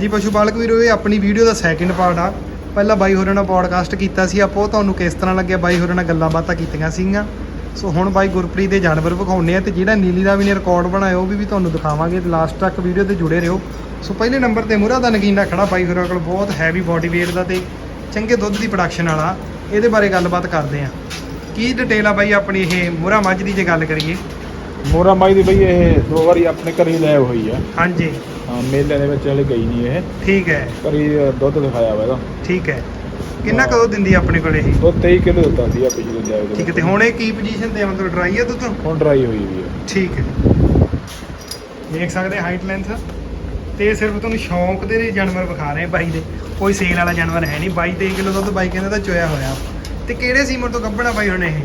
ਜੀ ਪਸ਼ੂ ਪਾਲਕ ਵੀਰੋ ਇਹ ਆਪਣੀ ਵੀਡੀਓ ਦਾ ਸੈਕਿੰਡ ਪਾਰਟ ਆ। ਪਹਿਲਾਂ ਬਾਈ ਹੋਰਾਂ ਨਾਲ ਪੋਡਕਾਸਟ ਕੀਤਾ ਸੀ ਆਪੋ ਤੁਹਾਨੂੰ ਕਿਸ ਤਰ੍ਹਾਂ ਲੱਗਿਆ? ਬਾਈ ਹੋਰਾਂ ਨਾਲ ਗੱਲਾਂ ਬਾਤਾਂ ਕੀਤੀਆਂ ਸੀਗੀਆਂ। ਸੋ ਹੁਣ ਬਾਈ ਗੁਰਪ੍ਰੀਤ ਦੇ ਜਾਨਵਰ ਵਿਖਾਉਣੇ ਆ ਤੇ ਜਿਹੜਾ ਨੀਲੀ ਦਾ ਵੀ ਨੇ ਰਿਕਾਰਡ ਬਣਾਇਆ ਉਹ ਵੀ ਤੁਹਾਨੂੰ ਦਿਖਾਵਾਂਗੇ ਤੇ ਲਾਸਟ ਤੱਕ ਵੀਡੀਓ ਤੇ ਜੁੜੇ ਰਹੋ। ਸੋ ਪਹਿਲੇ ਨੰਬਰ ਤੇ ਮੁਰਾ ਦਾ ਨਗੀਨਾ ਖੜਾ ਬਾਈ ਹੋਰਾਂ ਕੋਲ ਬਹੁਤ ਹੈਵੀ ਬਾਡੀ weight ਦਾ ਤੇ ਚੰਗੇ ਦੁੱਧ ਦੀ ਪ੍ਰੋਡਕਸ਼ਨ ਵਾਲਾ। ਇਹਦੇ ਬਾਰੇ ਗੱਲਬਾਤ ਕਰਦੇ ਆ। ਕੀ ਡਿਟੇਲ ਆ ਬਾਈ ਆਪਣੀ ਇਹ ਮੁਰਾ ਮੱਝ ਦੀ ਜੇ ਗੱਲ ਕਰੀਏ? ਮੋਰਾ ਮਾਈ ਦੀ ਬਈ ਇਹ ਦੋ ਵਾਰੀ ਆਪਣੇ ਘਰੇ ਹੀ ਲੈ ਹੋਈ ਆ। ਹਾਂਜੀ। ਹਾਂ ਮੇਲੇ ਦੇ ਵਿੱਚ ਹਲੇ ਗਈ ਨਹੀਂ ਇਹ। ਠੀਕ ਹੈ। ਹੀ ਦੁੱਧ ਦਿਖਾਇਆ ਵਾ ਇਹਦਾ। ਠੀਕ ਹੈ। ਕਿੰਨਾ ਕਦੋਂ ਦਿੰਦੀ ਆ ਆਪਣੇ ਕੋਲ ਇਹ? ਉਹ 23 ਕਿਲੋ ਦਿੱਤਾ ਸੀ ਆ ਪਿਛਲੇ ਲੈ ਠੀਕ ਹੈ ਤੇ ਹੁਣ ਇਹ ਕੀ ਪੋਜੀਸ਼ਨ ਤੇ ਆ? ਮਤਲਬ ਡਰਾਈ ਆ ਦੁੱਧ? ਹੁਣ ਡਰਾਈ ਹੋਈ ਵੀ ਆ। ਠੀਕ ਹੈ। ਦੇਖ ਸਕਦੇ ਹਾਈਟ ਲੈਂਥ ਤੇ ਇਹ ਸਿਰਫ ਤੁਹਾਨੂੰ ਸ਼ੌਂਕ ਦੇ ਲਈ ਜਾਨਵਰ ਵਿਖਾ ਰਹੇ ਆ ਬਾਈ ਦੇ। ਕੋਈ ਸੇਲ ਵਾਲਾ ਜਾਨਵਰ ਹੈ ਨਹੀਂ। 22 23 ਕਿਲੋ ਦੁੱਧ ਬਾਈ ਕਹਿੰਦਾ ਤਾਂ ਚੋਇਆ ਹੋਇਆ। ਤੇ ਕਿਹੜੇ ਸੀਮਰ ਤੋਂ ਕੱਢਣਾ ਬਾਈ ਹੁਣ ਇਹ?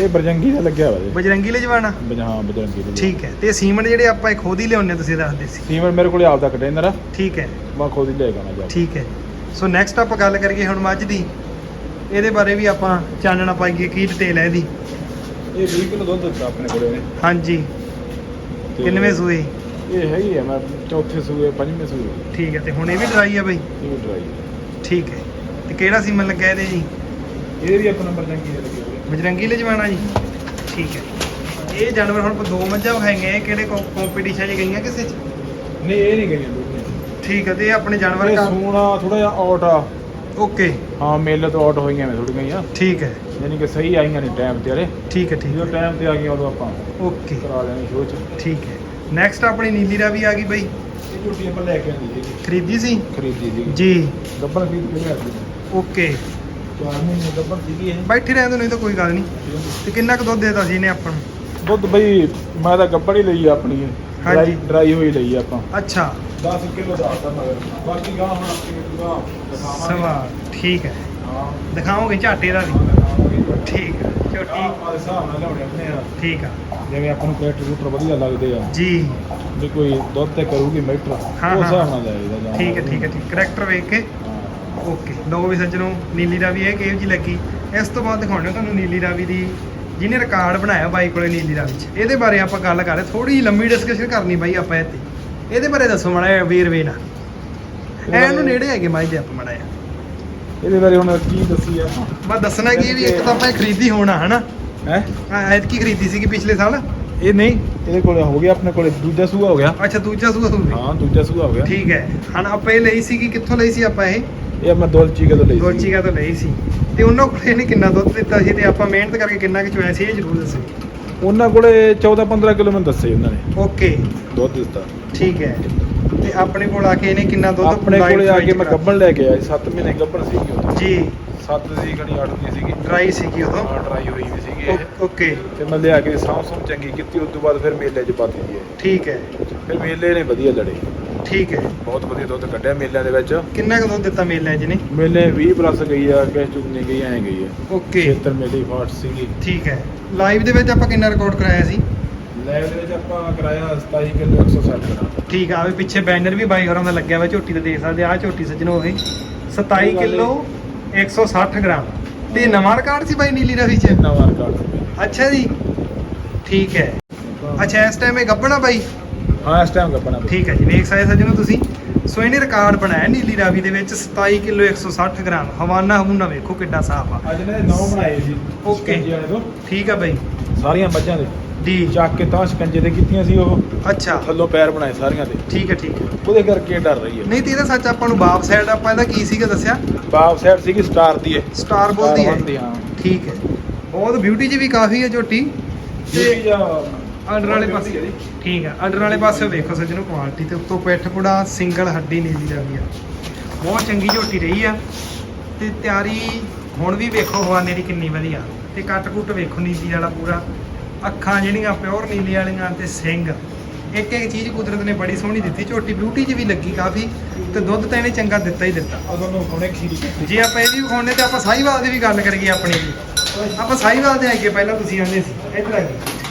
ਇਹ ਬਰਜੰਗੀ ਦਾ ਲੱਗਿਆ ਵਾ ਜੀ। ਬਜਰੰਗੀ ਲੈ ਜਵਾਨਾ ਬਜ- ਹਾਂ ਬਜਰੰਗੀ ਦਾ ਠੀਕ ਹੈ। ਤੇ ਸੀਮਨ ਜਿਹੜੇ ਆਪਾਂ ਇਹ ਖੁਦ ਹੀ ਲਿਆਉਂਦੇ ਤੁਸੀਂ ਦੱਸਦੇ ਸੀ। ਸੀਮਰ ਮੇਰੇ ਕੋਲੇ ਆਪਦਾ ਕੰਟੇਨਰ ਆ। ਠੀਕ ਹੈ। ਮੈਂ ਖੁਦ ਹੀ ਲੈ ਕੇ ਆਉਣਾ ਜਾ ਠੀਕ ਹੈ। ਸੋ ਨੈਕਸਟ ਆਪਾਂ ਗੱਲ ਕਰੀਏ ਹੁਣ ਮੱਝ ਦੀ। ਇਹਦੇ ਬਾਰੇ ਵੀ ਆਪਾਂ ਚਾਨਣਾ ਪਾਈਏ ਕੀ ਡਿਟੇਲ ਹੈ ਇਹਦੀ। ਇਹ 20 ਕਿਲੋ ਦੁੱਧ ਦਿੱਤਾ ਆਪਣੇ ਕੋਲੇ ਨੇ ਹਾਂਜੀ। ਕਿੰਨਵੇਂ ਸੂਏ? ਇਹ ਹੈਗੀ ਆ ਮੈਂ ਚੌਥੇ ਸੂਏ ਪੰਜਵੇਂ ਸੂਏ। ਠੀਕ ਹੈ ਤੇ ਹੁਣ ਇਹ ਵੀ ਡਰਾਈ ਆ ਬਾਈ? ਇਹ ਡਰਾਈ ਆ। ਠੀਕ ਹੈ। ਤੇ ਕਿਹੜਾ ਸੀਮਨ ਲੱਗਾ ਇਹਦੇ ਜੀ? ਇਹ ਵੀ ਆਪਣਾ ਬਰਜੰਗੀ ਦਾ ਲੱਗਿਆ ਹੋਇਆ ਬਜਰੰਗੀ ਲੈ ਜਵਾਨਾ ਜੀ। ਠੀਕ ਹੈ। ਇਹ ਜਾਨਵਰ ਹੁਣ ਆਪਾਂ ਦੋ ਮੱਝਾਂ ਵਿਖਾਈਆਂ ਇਹ ਕਿਹੜੇ ਕੰਪੀਟੀਸ਼ਨ 'ਚ ਗਈਆਂ ਕਿਸੇ 'ਚ? ਨਹੀਂ ਇਹ ਨਹੀਂ ਗਈਆਂ ਦੋਨੇ ਠੀਕ ਹੈ ਤੇ ਇਹ ਆਪਣੇ ਜਾਨਵਰ ਇਹ ਕਾ ਸੂਣਾ ਥੋੜਾ ਜਿਹਾ ਆਊਟ ਆ। ਓਕੇ। ਹਾਂ ਮੇਲੇ ਤੋਂ ਆਊਟ ਹੋਈਆਂ ਮੈਂ ਥੋੜੀਆਂ ਜਿਹੀਆਂ। ਠੀਕ ਹੈ। ਯਾਨੀ ਕਿ ਸਹੀ ਆਈਆਂ ਨਹੀਂ ਟਾਈਮ ਤੇ ਹਲੇ। ਠੀਕ ਹੈ ਠੀਕ ਜਦੋਂ ਹੈ। ਟਾਈਮ ਤੇ ਆ ਗਈਆਂ ਉਦੋਂ ਆਪਾਂ ਓਕੇ। ਕਰਾ ਲੈਣੀ ਸ਼ੋਅ ਚ। ਠੀਕ ਹੈ। ਨੈਕਸਟ ਆਪਣੀ ਨੀਲੀ ਰਾਵੀ ਆ ਗਈ ਬਾਈ। ਇਹ ਝੂਟੀ ਆਪਾਂ ਲੈ ਕੇ ਆਂਦੀ ਸੀ ਖਰੀਦੀ ਸੀ? ਖਰੀਦੀ ਸੀ ਜੀ। ਗੱਬਣ ਖਰੀਦ ਕੇ ਲਿਆ ਸੀ। ਓਕੇ। ਮਹੀਨੇ ਇਹ ਬੈਠੇ ਰਹਿੰਦੇ ਨਹੀਂ ਤਾਂ ਕੋਈ ਗੱਲ ਨਹੀਂ। ਤੇ ਕਿੰਨਾ ਕੁ ਦੁੱਧ ਦੇਤਾ ਸੀ ਇਹਨੇ ਆਪਾਂ ਨੂੰ? ਦੁੱਧ ਬਈ ਮੈਂ ਤਾਂ ਗੱਬਣ ਹੀ ਲਈ ਆ ਆਪਣੀ। ਹਾਂਜੀ। ਡਰਾਈ ਡਰਾਈ ਹੋਈ ਲਈ ਆ ਆਪਾਂ। ਅੱਛਾ। 10 ਕਿਲੋ ਦਾ ਆਟਾ ਮਗਰ। ਬਾਕੀ ਗਾਂ ਹੁਣ ਆਪਣੀ ਦਿਖਾਵਾਂਗੇ। ਸਵਾ ਠੀਕ ਹੈ। ਹਾਂ। ਦਿਖਾਓਗੇ ਝਾਟੇ ਦਾ ਵੀ? ਠੀਕ ਹੈ ਝੋਟੀ ਆਪਾਂ ਹਿਸਾਬ ਨਾਲ ਲਿਆਉਣੇ ਆਪਣੇ ਆ ਠੀਕ ਆ। ਜਿਵੇਂ ਆਪਾਂ ਨੂੰ ਕੈਟ ਰੂਟਰ ਵਧੀਆ ਲੱਗਦੇ ਆ। ਜੀ। ਜੇ ਕੋਈ ਦੁੱਧ ਤੇ ਕਰੂਗੀ ਮੀਟਰ ਉਹ ਹਾਂ, ਹਾਂ। ਹਿਸਾਬ ਨਾਲ ਜਾਈਦਾ ਜਾਂ ਠੀਕ ਹੈ ਠੀਕ ਹੈ ਠੀਕ ਕਰੈਕਟਰ ਵੇਖ ਕੇ ਓਕੇ ਲਓ ਵੀ ਸੱਜਣੋ ਨੀਲੀ ਰਾਵੀ ਇਹ ਕਿਹੋ ਜੀ ਲੱਗੀ? ਇਸ ਤੋਂ ਬਾਅਦ ਦਿਖਾਉਣੇ ਤੁਹਾਨੂੰ ਨੀਲੀ ਰਾਵੀ ਦੀ ਜਿਹਨੇ ਰਿਕਾਰਡ ਬਣਾਇਆ ਬਾਈ ਕੋਲੇ ਨੀਲੀ ਰਾਵੀ 'ਚ। ਇਹਦੇ ਬਾਰੇ ਆਪਾਂ ਗੱਲ ਕਰ ਰਹੇ ਥੋੜੀ ਲੰਮੀ ਡਿਸਕਸ਼ਨ ਕਰਨੀ ਬਾਈ ਆਪਾਂ ਇੱਥੇ। ਇਹਦੇ ਬਾਰੇ ਦੱਸੋ ਮਾੜਾ ਵੀਰ ਵੇ ਨਾ ਇਹਨੂੰ ਨੇੜੇ ਹੈਗੇ ਮਾਈ ਦੇ ਆਪਾਂ ਮਾੜਾ ਇਹਦੇ ਬਾਰੇ ਹੁਣ ਕੀ ਦੱਸੀ ਆਪਾਂ? ਬਸ ਦੱਸਣਾ ਕੀ ਵੀ ਇੱਕ ਤਾਂ ਆਪਾਂ ਖਰੀਦੀ ਹੋਣਾ ਹਨਾ? ਹੈ? ਐਤ ਕੀ ਖਰੀਦੀ ਸੀਗੀ ਪਿਛਲੇ ਸਾਲ। ਇਹ ਨਹੀਂ ਇਹਦੇ ਕੋਲ ਹੋ ਗਿਆ ਆਪਣੇ ਕੋਲੇ ਦੂਜਾ ਸੂਆ ਹੋ ਗਿਆ। ਅੱਛਾ ਦੂਜਾ ਸੂਆ ਸੂਈ ਹਾਂ ਦੂਜਾ ਸੂਆ ਹੋ ਗਿਆ। ਠੀਕ ਹੈ। ਹਣ ਆਪਾਂ ਇਹ ਲਈ ਸੀਗੀ ਕਿੱਥੋਂ ਲਈ ਸੀ ਆਪਾਂ ਇਹ? ਇਹ ਆਪਾਂ ਦੋਲਚੀ ਕਦੋਂ ਲਈ ਸੀ। ਗੋਚੀਗਾ ਤੋਂ ਲਈ ਸੀ। ਤੇ ਉਹਨਾਂ ਕੋਲ ਇਹਨੇ ਕਿੰਨਾ ਦੁੱਧ ਦਿੱਤਾ ਸੀ ਤੇ ਆਪਾਂ ਮਿਹਨਤ ਕਰਕੇ ਕਿੰਨਾ ਕੁ ਚੁਆਇਆ ਸੀ ਇਹ ਜ਼ਰੂਰ ਦੱਸੋ। ਉਹਨਾਂ ਕੋਲੇ 14 15 ਕਿਲੋ ਮੈਨੂੰ ਦੱਸੇ ਉਹਨਾਂ ਨੇ। ਓਕੇ। ਦੁੱਧ ਦਿੱਤਾ। ਠੀਕ ਹੈ। ਤੇ ਆਪਣੇ ਕੋਲ ਆ ਕੇ ਇਹਨੇ ਕਿੰਨਾ ਦੁੱਧ ਆਪਣੇ live ਕੋਲੇ ਆ ਕੇ ਮੈਂ ਗੱਬਣ ਲੈ ਕੇ ਆਇਆ 7 ਮਹੀਨੇ ਗੱਬਣ ਸੀਗੀ ਉਦੋਂ ਜੀ। 7 ਸੀ ਕਣੀ 8 ਦੀ ਸੀਗੀ। ਡਰਾਈ ਸੀਗੀ ਉਦੋਂ? ਹਾਂ ਡਰਾਈ ਹੋਈ ਵੀ ਸੀਗੀ ਇਹ। ਓ- ਓਕੇ। ਤੇ ਮੈਂ ਲਿਆ ਕੇ ਸਾਂਭ ਸੁੰਭ ਚੰਗੀ ਕੀਤੀ ਉਸ ਤੋਂ ਬਾਅਦ ਫਿਰ ਮੇਲੇ 'ਚ ਪਾਤੀ ਇਹ। ਠੀਕ ਹੈ। ਫਿਰ ਮੇਲੇ ਨੇ ਵਧੀਆ ਲੜੇ। ਠੀਕ ਹੈ ਬਹੁਤ ਵਧੀਆ ਦੁੱਧ ਕੱਢਿਆ ਮੇਲਿਆਂ ਦੇ ਵਿੱਚ। ਕਿੰਨਾ ਕੁ ਦੁੱਧ ਦਿੱਤਾ ਮੇਲੇ ਜਿਹਨੇ ਮੇਲੇ 20 ਪਲੱਸ ਗਈ ਆ ਕਿਸ ਚੁੱਕਣੀ ਗਈ ਐ ਗਈ ਆ। ਓਕੇ। ਖੇਤਰ ਮੇਲੀ ਫਾਟ ਸੀਗੀ। ਠੀਕ ਹੈ। ਲਾਈਵ ਦੇ ਵਿੱਚ ਆਪਾਂ ਕਿੰਨਾ ਰਿਕਾਰਡ ਕਰਾਇਆ ਸੀ? ਲੈਵ ਦੇ ਵਿੱਚ ਆਪਾਂ ਕਰਾਇਆ 27 ਕਿਲੋ 160 ਗ੍ਰਾਮ। ਠੀਕ ਆ ਵੀ ਪਿੱਛੇ ਬੈਨਰ ਵੀ ਬਾਈ ਹੋਰਾਂ ਦਾ ਲੱਗਿਆ ਵਾ ਝੋਟੀ ਤੇ ਦੇਖ ਸਕਦੇ ਆ ਆਹ ਝੋਟੀ ਸੱਜਣੋ ਹੋਏ 27 ਕਿਲੋ 160 ਗ੍ਰਾਮ। ਤੇ ਨਵਾਂ ਰਿਕਾਰਡ ਸੀ ਬਾਈ ਨੀਲੀ ਰਵੀ ਚ? ਨਵਾਂ ਰਿਕਾਰਡ ਅੱਛਾ ਜੀ। ਠੀਕ ਹੈ। ਅੱਛਾ ਇਸ ਟਾਈਮ ਇਹ ਗੱਬਣਾ ਬਾਈ? ਹਾਂ ਇਸ ਟਾਈਮ ਗੱਪਣਾ ਠੀਕ ਹੈ ਜੀ ਵੇਖ ਸਕਦੇ ਸੱਜਣੋ ਤੁਸੀਂ। ਸੋ ਇਹਨੇ ਰਿਕਾਰਡ ਬਣਾਇਆ ਨੀਲੀ ਰਾਵੀ ਦੇ ਵਿੱਚ 27 ਕਿਲੋ 160 ਗ੍ਰਾਮ। ਹਵਾਨਾ ਹਮੂਨਾ ਵੇਖੋ ਕਿੱਡਾ ਸਾਫ਼ ਆ। ਅੱਜ ਨੇ ਨੌ ਬਣਾਏ ਸੀ ਤੋਂ ਠੀਕ ਆ ਬਾਈ। ਸਾਰੀਆਂ ਮੱਝਾਂ ਦੇ। ਜੀ। ਚੱਕ ਕੇ ਤਾਂ ਸਕੰਜੇ ਤੇ ਕੀਤੀਆਂ ਸੀ ਉਹ। ਅੱਛਾ। ਥੱਲੋਂ ਪੈਰ ਬਣਾਏ ਸਾਰੀਆਂ ਦੇ। ਠੀਕ ਹੈ ਠੀਕ ਹੈ। ਉਹਦੇ ਕਰਕੇ ਡਰ ਰਹੀ ਹੈ। ਨਹੀਂ ਤੇ ਇਹਦਾ ਸੱਚ ਆਪਾਂ ਨੂੰ ਬਾਪ ਸਾਈਡ ਆਪਾਂ ਇਹਦਾ ਕੀ ਸੀਗਾ ਦੱਸਿਆ? ਬਾਪ ਸਾਈਡ ਸੀਗੀ ਸਟਾਰ ਦੀ ਹੈ ਸਟਾਰ ਬੋਲਦੀ ਹੈ ਬਣਦੀ, ਹਾਂ। ਠੀਕ ਹੈ। ਬਹੁਤ ਬਿਊਟੀ ਜੀ ਵੀ ਕਾਫੀ ਹੈ ਝੋਟੀ। ਤੇ ਆਰਡਰ ਵਾਲੇ ਪਾਸੇ। ਠੀਕ ਹੈ ਆਰਡਰ ਵਾਲੇ ਪਾਸੇ ਵੇਖੋ ਸੱਜਣੋ ਕੁਆਲਿਟੀ ਤੇ ਉੱਤੋਂ ਪਿੱਠ ਪੁੜਾ ਸਿੰਗਲ ਹੱਡੀ ਨੀਲੀ ਰਾਵੀ ਆ। ਬਹੁਤ ਚੰਗੀ ਝੋਟੀ ਰਹੀ ਆ। ਤੇ ਤਿਆਰੀ ਹੁਣ ਵੀ ਵੇਖੋ ਹਵਾਨੇ ਦੀ ਕਿੰਨੀ ਵਧੀਆ। ਤੇ ਕੱਟ ਕੁੱਟ ਵੇਖੋ ਨੀਲੀ ਵਾਲਾ ਪੂਰਾ। ਅੱਖਾਂ ਜਿਹੜੀਆਂ ਪਿਓਰ ਨੀਲੀ ਵਾਲੀਆਂ ਤੇ ਸਿੰਘ। ਇੱਕ ਇੱਕ ਚੀਜ਼ ਕੁਦਰਤ ਨੇ ਬੜੀ ਸੋਹਣੀ ਦਿੱਤੀ। ਝੋਟੀ ਬਿਊਟੀ 'ਚ ਵੀ ਲੱਗੀ ਕਾਫੀ। ਤੇ ਦੁੱਧ ਤਾਂ ਇਹਨੇ ਚੰਗਾ ਦਿੱਤਾ ਹੀ ਦਿੱਤਾ। ਉਦੋਂ ਨੂੰ ਹੁਣੇ ਖੀਰੀ ਜੇ ਆਪਾਂ ਇਹ ਵੀ ਵਿਖਾਉਣੇ ਤੇ ਆਪਾਂ ਸਾਹੀਵਾਲ ਦੀ ਵੀ ਗੱਲ ਕਰੀਏ ਆਪਣੀ ਆਪਾਂ ਸਾਹੀਵਾਲ ਦੇ ਆਈਏ ਪਹਿਲਾਂ ਤੁਸੀਂ ਆਂਦੇ ਸੀ। ਇੱਧਰ ਆਈਏ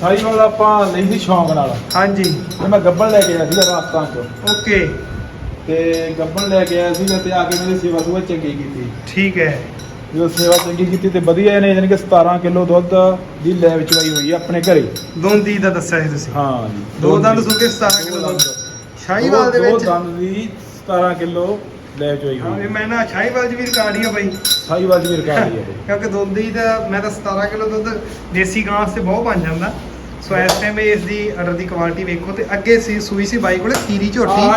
ਸਾਈ ਵਾਲਾ ਆਪਾਂ ਲਈ ਸੀ ਸ਼ੌਂਕ ਨਾਲ। ਹਾਂਜੀ। ਤੇ ਮੈਂ ਗੱਬਣ ਲੈ ਕੇ ਆਇਆ ਸੀਗਾ ਰਾਜਸਥਾਨ ਤੋਂ ਓਕੇ। ਤੇ ਗੱਬਣ ਲੈ ਕੇ ਆਇਆ ਸੀਗਾ ਤੇ ਆ ਕੇ ਮੇਰੀ ਸੇਵਾ ਸੁਆ ਚੰਗੀ ਕੀਤੀ। ਠੀਕ ਹੈ। ਜਦੋਂ ਸੇਵਾ ਚੰਗੀ ਕੀਤੀ ਤੇ ਵਧੀਆ ਇਹਨੇ ਯਾਨੀ ਕਿ 17 ਕਿਲੋ ਦੁੱਧ ਦੀ ਲੈ ਵਿਚਵਾਈ ਹੋਈ ਆ ਆਪਣੇ ਘਰੇ। ਦੋਂਦੀ ਦਾ ਦੱਸਿਆ ਸੀ ਤੁਸੀਂ? ਹਾਂ ਜੀ। ਦੋ ਦੰਦ ਸੂਕੇ 17 ਕਿਲੋ ਦੁੱਧ। ਸ਼ਾਹੀਵਾਲ ਦੇ ਦੋ- ਦੋ ਵਿੱਚ? ਦੰਦ ਦੀ 17 ਕਿਲੋ ਲੈ ਚੋਈ ਹਾਂ ਹੋਈ ਵੀ ਮੈਂ ਨਾ ਸ਼ਾਹੀਵਾਲ 'ਚ ਵੀ ਰਿਕਾਰਡ ਹੀ ਆ ਬਾਈ। ਸਾਈਵਾਲ ਦੀ ਰਿਕਾਰਡ ਹੀ ਹੈ ਇਹ। ਕਿਉਂਕਿ ਦੁੱਧ ਹੀ ਤਾਂ ਮੈਂ ਤਾਂ 17 ਕਿਲੋ ਦੁੱਧ ਦੇਸੀ ਗਾਂ ਤੇ ਬਹੁਤ ਬਣ ਜਾਂਦਾ। ਸੋ ਇਸ ਟਾਈਮ ਇਸ ਦੀ ਆਰਡਰ ਦੀ ਕੁਆਲਿਟੀ ਵੇਖੋ ਤੇ ਅੱਗੇ ਸੀ ਸੂਈ ਸੀ ਬਾਈ ਕੋਲੇ ਖੀਰੀ ਝੋਟੀ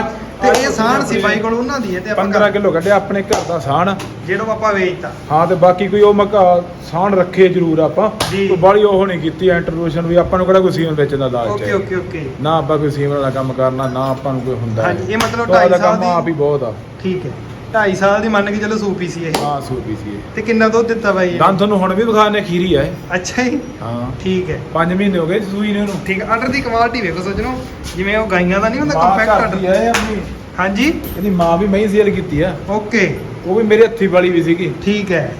ਤੇ ਇਹ ਸਾਣ ਸੀ ਬਾਈ ਕੋਲ ਉਹਨਾਂ ਦੀ ਹੈ ਤੇ ਆਪਾਂ 15 ਕਿਲੋ ਕੱਢਿਆ ਆਪਣੇ ਘਰ ਦਾ ਸਾਣ ਜਿਹੜਾ ਆਪਾਂ ਵੇਚਤਾ। ਹਾਂ ਤੇ ਬਾਕੀ ਕੋਈ ਉਹ ਮਕਾ ਸਾਣ ਰੱਖੇ ਜ਼ਰੂਰ ਆਪਾਂ। ਕੋਈ ਬਾਲੀ ਉਹ ਨਹੀਂ ਕੀਤੀ ਇੰਟਰੋਡਕਸ਼ਨ ਵੀ ਆਪਾਂ ਨੂੰ ਕਿਹੜਾ ਕੋਈ ਸੀਮਨ ਵੇਚਣ ਦਾ ਲਾਲਚ ਓਕੇ ਹੈ ਓਕੇ ਓਕੇ। ਨਾ ਆਪਾਂ ਕੋਈ ਸੀਮਨ ਵਾਲਾ ਕੰਮ ਕਰਨਾ ਨਾ ਆਪਾਂ ਨੂੰ ਕੋਈ ਹੁੰਦਾ ਹੈ। ਹਾਂਜੀ, ਇਹ ਮਤਲਬ ਤੁਹਾਡਾ ਢਾਈ ਸਾਲ ਕੰਮ ਦੀ- ਆਪ ਹੀ ਬਹੁਤ ਆ। ਠੀਕ ਹੈ। 2.5 ਸਾਲ ਦੀ ਮੰਨ ਕੇ ਚਲੋ ਸੂਪੀ ਸੀ ਇਹ। ਹਾਂ ਸੂਪੀ ਸੀ ਇਹ। ਤੇ ਕਿੰਨਾ ਦੁੱਧ ਦਿੱਤਾ ਬਾਈ ਇਹ ਦੰਦ ਤੁਹਾਨੂੰ ਹੁਣ ਵੀ ਵਿਖਾਣੇ ਖੀਰੀ ਆ ਇਹ। ਅੱਛਾ ਜੀ। ਹਾਂ। ਠੀਕ ਹੈ। 5 ਮਹੀਨੇ ਹੋ ਗਏ ਸੂਈ ਨੇ ਉਹਨੂੰ। ਠੀਕ ਆਰਡਰ ਦੀ ਕੁਆਲਿਟੀ ਵੇਖੋ ਸੱਜਣੋ। ਜਿਵੇਂ ਉਹ ਗਾਈਆਂ ਦਾ ਨਹੀਂ ਹੁੰਦਾ ਮਾਂ ਕੰਪੈਕਟ ਘਰ ਦੀ ਆਰਡਰ ਆ ਇਹ ਆਪਣੀ। ਹਾਂਜੀ। ਇਹਦੀ ਮਾਂ ਵੀ ਮਹੀਂ ਸੇਲ ਕੀਤੀ ਆ। ਓਕੇ। ਉਹ ਵੀ ਮੇਰੇ ਹੱਥੀ ਵਾਲੀ ਵੀ ਸੀਗੀ। ਠੀਕ ਹੈ।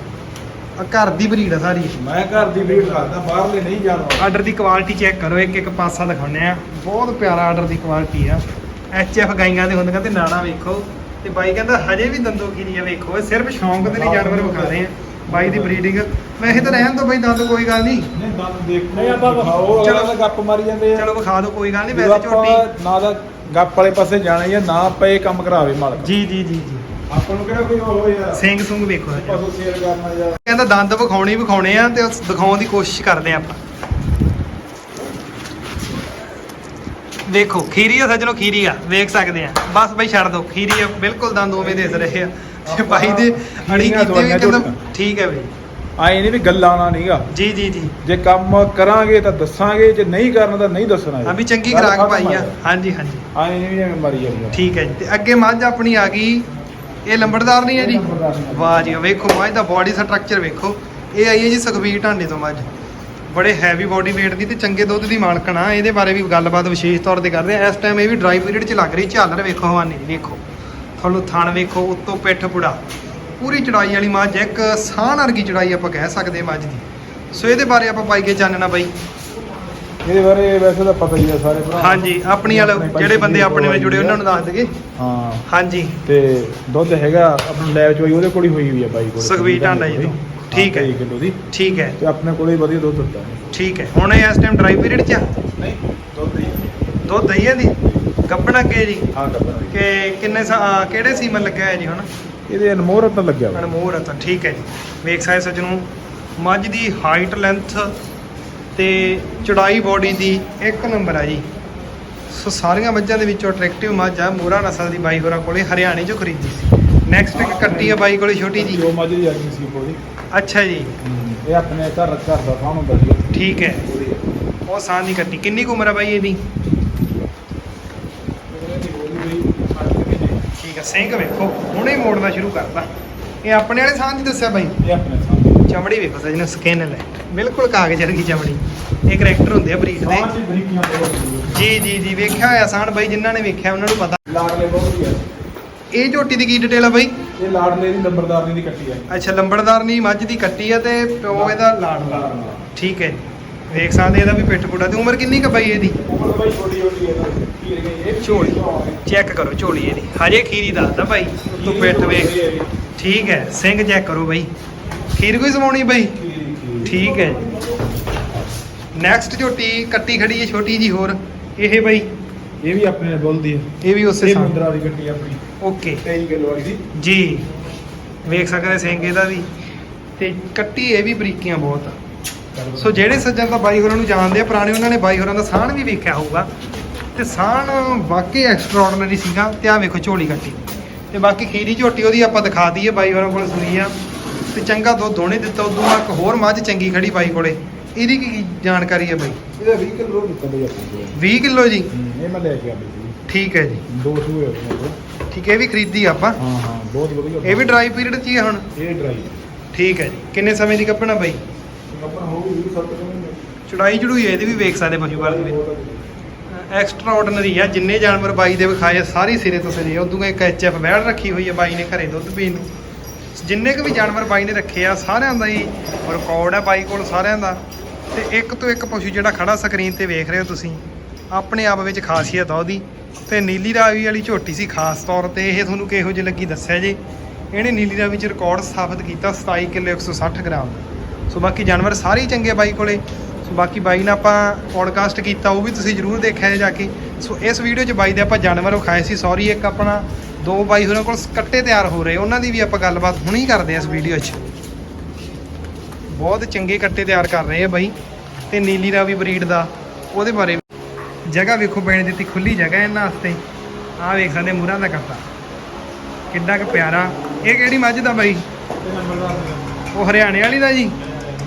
ਆ ਘਰ ਦੀ ਬਰੀਡ ਆ ਸਾਰੀ। ਮੈਂ ਘਰ ਦੀ ਬਰੀਡ ਰੱਖਦਾ ਬਾਹਰਲੇ ਨਹੀਂ ਜਾਣਾ ਆਰਡਰ ਦੀ ਕੁਆਲਿਟੀ ਚੈੱਕ ਕਰੋ ਇੱਕ ਇੱਕ ਪਾਸਾ ਦਿਖਾਉਂਦੇ ਆ। ਬਹੁਤ ਪਿਆਰਾ ਆਰਡਰ ਦੀ ਕੁਆਲਿਟੀ ਆ। ਐਫ ਗਾਈਆਂ ਦੇ ਹੁੰਦੀਆਂ ਤੇ ਨਾੜਾ ਵੇਖੋ। ਤੇ ਬਾਈ ਕਹਿੰਦਾ ਹਜੇ ਵੀ ਦੰਦੋ ਕੀ ਆ ਵੇਖੋ ਇਹ ਸਿਰਫ ਸ਼ੌਂਕ ਦੇ ਲਈ ਜਾਨਵਰ ਵਿਖਾ ਰਹੇ ਆ ਬਾਈ ਦੀ ਬਰੀਡਿੰਗ ਵੈਸੇ ਤਾਂ ਰਹਿਣ ਦੋ ਬਾਈ ਦੰਦ ਕੋਈ ਗੱਲ ਨਹੀਂ। ਨਹੀਂ ਦੰਦ ਦੇਖੋ ਨਹੀਂ, ਆਪਾਂ- ਦਿਖਾਓ, ਚਲੋ। ਤਾਂ ਗੱਪ ਮਾਰੀ ਜਾਂਦੇ ਆ। ਚਲੋ ਵਿਖਾ ਦਿਓ ਕੋਈ ਗੱਲ ਨਹੀਂ ਜਦੋਂ ਵੈਸੇ ਝੋਟੀ ਆਪਾਂ ਨਾ ਦਾ ਗੱਪ ਵਾਲੇ ਪਾਸੇ ਜਾਣਾ ਹੀ ਆ ਨਾ ਪਏ ਕੰਮ ਕਰਾਵੇ ਮਾਲਕ। ਜੀ ਜੀ ਜੀ ਜੀ। ਆਪਾਂ ਨੂੰ ਕਿਹੜਾ ਕੋਈ ਉਹ ਯਾਰ? ਸਿੰਘ ਸੁੰਗ ਵੇਖੋ। ਸੱਜਣੋ। ਪਸ਼ੂ ਸੇਲ ਕਰਨਾ ਜਾਂ ਕਹਿੰਦਾ ਦੰਦ ਵਿਖਾਉਣੇ ਹੀ ਵਿਖਾਉਣੇ ਆ ਤੇ ਉਸ ਦਿਖਾਉਣ ਦੀ ਕੋਸ਼ਿਸ਼ ਕਰਦੇ ਆ ਆਪਾਂ। ਵੇਖੋ ਖੀਰੀ ਆ ਸੱਜਣੋ ਖੀਰੀ ਆ ਵੇਖ ਸਕਦੇ ਆ। ਬਸ ਬਈ ਛੱਡ ਦਿਓ ਖੀਰੀ ਆ ਬਿਲਕੁਲ ਦੰਦ ਉਵੇਂ ਦਿਸ ਰਹੇ ਆ। ਤੇ ਬਾਈ ਦੇ ਅੜੀ ਕੀਤੇ ਕਹਿੰਦਾ ਝੋਟੀਆਂ। ਠੀਕ ਹੈ ਬਈ। ਆਏ ਨਹੀਂ ਵੀ ਗੱਲਾਂ ਆਉਣਾ ਨਹੀਂਗਾ ਜੀ ਜੀ ਜੀ। ਜੇ ਕੰਮ ਕਰਾਂਗੇ ਤਾਂ ਦੱਸਾਂਗੇ ਜੇ ਨਹੀਂ ਕਰਨਾ ਤਾਂ ਨਹੀਂ ਦੱਸਣਾ ਆ ਵੀ ਚੰਗੀ ਖਰਾਕ ਪਾਈ ਆ। ਹਾਂਜੀ ਹਾਂਜੀ। ਆਏ ਨਹੀਂ ਵੀ ਮਰੀ ਜਾਂਦੀ ਠੀਕ ਹੈ ਜੀ। ਤੇ ਅੱਗੇ ਮੱਝ ਆਪਣੀ ਆ ਗਈ। ਇਹ ਲੰਬੜਦਾਰ ਨਹੀਂ ਹੈ ਜੀ? ਵਾਹ ਜੀ ਵੇਖੋ ਮੱਝ ਦਾ ਬਾਡੀ ਸਟਰਕਚਰ ਵੇਖੋ। ਇਹ ਆਈ ਹੈ ਜੀ ਸੁਖਬੀਰ ਢਾਂਡੇ ਤੋਂ ਮੱਝ। ਬੜੇ ਹੈਵੀ ਬਾਡੀ weight ਦੀ ਤੇ ਚੰਗੇ ਦੁੱਧ ਦੀ ਮਾਲਕਣ ਆ ਇਹਦੇ ਬਾਰੇ ਵੀ ਗੱਲਬਾਤ ਵਿਸ਼ੇਸ਼ ਤੌਰ ਤੇ ਕਰਦੇ ਆ ਇਸ ਟਾਈਮ ਇਹ ਵੀ ਡਰਾਈ ਪੀਰੀਅਡ 'ਚ ਲੱਗ ਰਹੀ ਝਾਲਰ ਵੇਖੋ ਹਵਾਨੇ ਵੇਖੋ। ਤੁਹਾਨੂੰ ਥਣ ਵੇਖੋ ਉੱਤੋਂ ਪਿੱਠ ਪੁੜਾ। ਪੂਰੀ ਚੜਾਈ ਵਾਲੀ ਮੱਝ ਇੱਕ ਸਾਹ ਵਰਗੀ ਚੜਾਈ ਆਪਾਂ ਕਹਿ ਸਕਦੇ ਮੱਝ ਦੀ। ਸੋ ਇਹਦੇ ਬਾਰੇ ਆਪਾਂ ਪਾਈ ਕੇ ਜਾਣਨਾ ਬਾਈ। ਇਹਦੇ ਬਾਰੇ ਵੈਸੇ ਤਾਂ ਪਤਾ ਹੀ ਆ ਸਾਰੇ ਭਰਾ। ਹਾਂਜੀ ਆਪਣੀ ਵਾਲੇ ਜਿਹੜੇ ਬੰਦੇ ਆਪਣੇ ਨਾਲ ਜੁੜੇ ਉਹਨਾਂ ਨੂੰ ਦੱਸ ਦਈਏ। ਹਾਂ। ਹਾਂਜੀ। ਤੇ ਦੁੱਧ ਹੈਗਾ ਆਪਣਾ ਲੈ ਚੋਈ ਉਹਦੇ ਕੋਲ ਹੀ ਹੋਈ ਹੋਈ ਆ ਬਾਈ ਕੋਲ। ਸੁਖਬੀਰ ਢਾਂਡਾ ਜੀ ਤੋਂ। ਠੀਕ ਹੈ। 23 ਕਿਲੋ ਦੀ। ਠੀਕ ਹੈ। ਤੇ ਆਪਣੇ ਕੋਲੇ ਵਧੀਆ ਦੁੱਧ ਹੁੰਦਾ। ਠੀਕ ਹੈ। ਹੁਣ ਇਹ ਇਸ ਟਾਈਮ ਡਰਾਈ ਪੀਰੀਅਡ 'ਚ ਆ? ਨਹੀਂ ਦੁੱਧ ਹੀ ਦੁੱਧ ਦਈਏ ਦੀ? ਗੱਬਣ ਅੱਗੇ ਜੀ? ਹਾਂ ਕੱਪੜਾ ਕਿ ਕਿੰਨੇ ਸਾ- ਕਿਹੜੇ ਸੀਮਨ ਲੱਗਿਆ ਹੈ ਜੀ ਹੁਣ? ਇਹਦੇ ਅਨਮੋਰ ਤਾਂ ਲੱਗਿਆ ਵਾ। ਅਨਮੋਲ ਹੈ ਤਾਂ ਠੀਕ ਹੈ ਜੀ। ਵੇਖ ਸਕਦੇ ਸੱਜਣੋ ਮੱਝ ਦੀ ਹਾਈਟ ਲੈਂਥ ਤੇ ਚੌੜਾਈ ਬੋਡੀ ਦੀ ਇੱਕ ਨੰਬਰ ਆ ਜੀ। ਸੋ ਸਾਰੀਆਂ ਮੱਝਾਂ ਦੇ ਵਿੱਚੋਂ ਅਟਰੈਕਟਿਵ ਮੱਝ ਆ ਮੋਰਾ ਨਸਲ ਦੀ ਬਾਈ ਹੋਰਾਂ ਕੋਲੇ ਹਰਿਆਣੇ 'ਚੋਂ ਖਰੀਦੀ ਸੀ। ਨੈਕਸਟ ਇੱਕ ਕੱਟੀ ਆ ਬਾਈ ਕੋਲੇ ਛੋਟੀ ਜੀ। ਉਹ ਮੱਝ ਦੀ ਆ ਗਈ ਸੀ ਉਹਦੀ ਅੱਛਾ ਜੀ। ਇਹ ਆਪਣੇ ਘਰ ਘਰ ਦਾ ਸਾਹਮਣੇ ਵਧੀਆ। ਠੀਕ ਹੈ। ਉਹ ਸਾਂ ਦੀ ਕੱਟੀ। ਕਿੰਨੀ ਕੁ ਉਮਰ ਆ ਬਾਈ ਇਹਦੀ? ਠੀਕ ਹੈ ਸਿੰਘ ਵੇਖੋ। ਹੁਣੇ ਮੋੜਨਾ ਸ਼ੁਰੂ ਕਰਤਾ। ਇਹ ਆਪਣੇ ਵਾਲੇ ਸਾਹ ਦੀ ਦੱਸਿਆ ਬਾਈ? ਇਹ ਆਪਣੇ ਸਾਹਮਣੇ ਚਮੜੀ ਵੇਖੋ ਸਜਣਾ ਸਕਿਨ ਲੈ। ਬਿਲਕੁਲ ਕਾਗਜ਼ ਵਰਗੀ ਚਮੜੀ। ਇਹ ਕਰੈਕਟਰ ਹੁੰਦੇ ਆ ਬਰੀਕ ਦੇ। ਸਾਹ। ਜੀ ਜੀ ਜੀ ਵੇਖਿਆ ਹੋਇਆ ਸਾਨ ਬਾਈ ਜਿਨ੍ਹਾਂ ਨੇ ਵੇਖਿਆ ਉਹਨਾਂ ਨੂੰ ਪਤਾ। ਲਾਡਲੇ ਬਹੁਤ ਵਧੀਆ। ਇਹ ਝੋਟੀ ਦੀ ਕੀ ਡਿਟੇਲ ਆ ਬਾਈ? ਇਹ ਲਾਡਲੇ ਦੀ ਨੰਬਰਦਾਰ ਦੀ ਕੱਟੀ ਆ ਅੱਛਾ ਲੰਬੜਦਾਰ ਨਹੀਂ ਮੱਝ ਦੀ ਕੱਟੀ ਆ ਤੇ ਪਿਓ ਇਹਦਾ ਲਾਡਲਾ ਠੀਕ ਹੈ। ਵੇਖ ਸਕਦੇ ਇਹਦਾ ਵੀ ਪਿੱਠ ਪੁੜਾ ਤੇ ਉਮਰ ਕਿੰਨੀ ਕੁ ਬਾਈ ਇਹਦੀ? ਉਮਰ ਬਾਈ ਛੋਟੀ ਛੋਟੀ ਹੈ ਤਾਂ ਇਹ ਝੋਲੀ। ਚੈੱਕ ਕਰੋ ਝੋਲੀ ਇਹਦੀ। ਹਜੇ ਖੀਰੀ ਦੱਸਦਾ ਬਾਈ। ਤੂੰ ਪਿੱਠ ਵੇਖ। ਠੀਕ ਹੈ ਸਿੰਘ ਚੈੱਕ ਕਰੋ ਬਾਈ। ਖੀਰ ਕੋਈ ਸਮਾਉਣੀ ਬਾਈ? ਠੀਕ ਹੈ। ਨੈਕਸਟ ਝੋਟੀ ਕੱਟੀ ਖੜੀ ਹੈ ਛੋਟੀ ਜੀ ਹੋਰ। ਇਹ ਬਾਈ। ਇਹ ਵੀ ਆਪਣੇ ਬੁੱਲ ਦੀ ਹੈ। ਇਹ ਵੀ ਉਸੇ ਇਹ ਮੁੰਦਰਾ ਦੀ ਕੱਟੀ ਆਪਣੀ। ਓਕੇ। 23 ਕਿਲੋ ਵਾਲੀ ਦੀ ਜੀ। ਵੇਖ ਸਕਦੇ ਸਿੰਘ ਇਹਦਾ ਵੀ। ਤੇ ਕੱਟੀ ਇਹ ਵੀ ਬਰੀਕੀਆਂ ਬਹੁਤ ਆ। ਸੋ ਜਿਹੜੇ ਸੱਜਣ ਤਾਂ ਬਾਈ ਹੋਰਾਂ ਨੂੰ ਜਾਣਦੇ ਆ ਪੁਰਾਣੇ ਉਹਨਾਂ ਨੇ ਬਾਈ ਹੋਰਾਂ ਦਾ ਸਾਹਣ ਵੀ ਵੇਖਿਆ ਹੋਊਗਾ। ਤੇ ਸਾਹਣ ਵਾਕਈ ਐਕਸਟਰਾਆਰਡਨਰੀ ਸੀਗਾ ਤੇ ਆ ਵੇਖੋ ਝੋਲੀ ਕੱਟੀ। ਤੇ ਬਾਕੀ ਖੀਰੀ ਝੋਟੀ ਉਹਦੀ ਆਪਾਂ ਦਿਖਾ ਦਈਏ ਬਾਈ ਹੋਰਾਂ ਕੋਲ ਸੂਈ ਆ। ਤੇ ਚੰਗਾ ਦੁੱਧ ਦੋਣੇ ਦਿੱਤਾ ਉਦੋਂ ਇੱਕ ਹੋਰ ਮੱਝ ਚੰਗੀ ਖੜੀ ਬਾਈ ਕੋਲੇ। ਇਹਦੀ ਕੀ ਜਾਣਕਾਰੀ ਹੈ ਬਾਈ? ਇਹਦਾ 20 ਕਿਲੋ ਦਿੱਤਾ ਬਈ ਆਪਣੇ 20 ਕਿਲੋ ਜੀ? ਕੋਲ। ਇਹ ਮੈਂ ਲੈ ਕੇ ਆਈ ਸੀ। ਠੀਕ ਹੈ ਜੀ। ਦੋ ਸੂਏ ਹੋ ਗਏ। ਠੀਕ ਹੈ ਇਹ ਵੀ ਖਰੀਦੀ ਆਪਾਂ? ਹਾਂ ਹਾਂ ਬਹੁਤ ਵਧੀਆ ਇਹ ਵੀ ਡਰਾਈ ਪੀਰੀਅਡ 'ਚ ਹੀ ਆ ਹੁਣ? ਇਹ ਡਰਾਈ ਠੀਕ ਹੈ ਜੀ। ਕਿੰਨੇ ਸਮੇਂ ਦੀ ਕੱਪਣਾ ਬਾਈ? ਆਪਣਾ ਹੋ ਗਈ 7 ਕਿਲੋ ਚੜਾਈ ਚੜੂਈ ਇਹਦੀ ਵੀ ਵੇਖ ਸਕਦੇ ਪਸ਼ੂ ਪਾਲਣ ਦੇ ਐਕਸਟਰਾ ਆਰਡੀਨਰੀ ਆ ਜਿੰਨੇ ਜਾਨਵਰ ਬਾਈ ਦੇ ਵਿਖਾਏ ਆ, ਸਾਰੀ ਸਿਰੇ ਤੋਂ ਸਿਰੇ ਉਦੋਂ ਇੱਕ ਐਚਐਫ ਵੈੜ ਰੱਖੀ ਹੋਈ ਹੈ ਬਾਈ ਨੇ ਘਰੇ ਦੁੱਧ ਪੀਣ ਨੂੰ। ਜਿੰਨੇ ਕੁ ਵੀ ਜਾਨਵਰ ਬਾਈ ਨੇ ਰੱਖੇ ਆ, ਸਾਰਿਆਂ ਦਾ ਹੀ ਰਿਕਾਰਡ ਆ ਬਾਈ ਕੋਲ, ਸਾਰਿਆਂ ਦਾ। ਤੇ ਇੱਕ ਤੋਂ ਇੱਕ ਪਸ਼ੂ ਜਿਹੜਾ ਖੜਾ ਸਕਰੀਨ ਤੇ ਵੇਖ ਰਹੇ ਹੋ ਤੁਸੀਂ, ਆਪਣੇ ਆਪ ਵਿੱਚ ਖਾਸੀਅਤ ਆ ਉਹਦੀ। ਤੇ ਨੀਲੀ ਰਾਵੀ ਵਾਲੀ ਝੋਟੀ ਸੀ ਖਾਸ ਤੌਰ ਤੇ, ਇਹ ਤੁਹਾਨੂੰ ਕਿਹੋ ਜਿਹੀ ਲੱਗੀ ਦੱਸਿਆ ਜੀ। ਇਹਨੇ ਨੀਲੀ ਰਾਵੀ ਵਿੱਚ ਰਿਕਾਰਡ ਸਥਾਪਿਤ ਕੀਤਾ 27 ਕਿਲੋ 160 ਗ੍ਰਾਮ। ਸੋ ਬਾਕੀ ਜਾਨਵਰ ਸਾਰੇ ਹੀ ਚੰਗੇ ਬਾਈ ਕੋਲੇ। ਸੋ ਬਾਕੀ ਬਾਈ ਨਾਲ ਆਪਾਂ ਪੋਡਕਾਸਟ ਕੀਤਾ ਉਹ ਵੀ ਤੁਸੀਂ ਜਰੂਰ ਦੇਖਿਆ ਜਾ ਕੇ। ਸੋ ਇਸ ਵੀਡੀਓ 'ਚ ਬਾਈ ਦੇ ਆਪਾਂ ਜਾਨਵਰ ਵਿਖਾਏ ਸੀ ਸੌਰੀ ਇੱਕ ਆਪਣਾ ਦੋ ਬਾਈ ਹੋਰਾਂ ਕੋਲ ਕੱਟੇ ਤਿਆਰ ਹੋ ਰਹੇ ਉਹਨਾਂ ਦੀ ਵੀ ਆਪਾਂ ਗੱਲਬਾਤ ਹੁਣੀ ਕਰਦੇ ਹਾਂ ਇਸ ਵੀਡੀਓ 'ਚ। ਬਹੁਤ ਚੰਗੇ ਕੱਟੇ ਤਿਆਰ ਕਰ ਰਹੇ ਆ ਬਾਈ ਤੇ ਨੀਲੀ ਦਾ ਵੀ ਬਰੀਡ ਦਾ ਉਹਦੇ ਬਾਰੇ ਜਗ੍ਹਾ ਵੇਖੋ ਬੈਣ ਦਿੱਤੀ ਖੁੱਲੀ ਜਗ੍ਹਾ ਇਹਨਾਂ ਵਾਸਤੇ। ਆਹ ਵੇਖ ਸਕਦੇ ਮੂਰਾਂ ਦਾ ਕੱਟਾ। ਕਿੰਨਾ ਕੁ ਪਿਆਰਾ। ਇਹ ਕਿਹੜੀ ਮੱਝ ਦਾ ਬਾਈ? ਉਹ ਹਰਿਆਣੇ ਵਾਲੀ ਦਾ ਜੀ?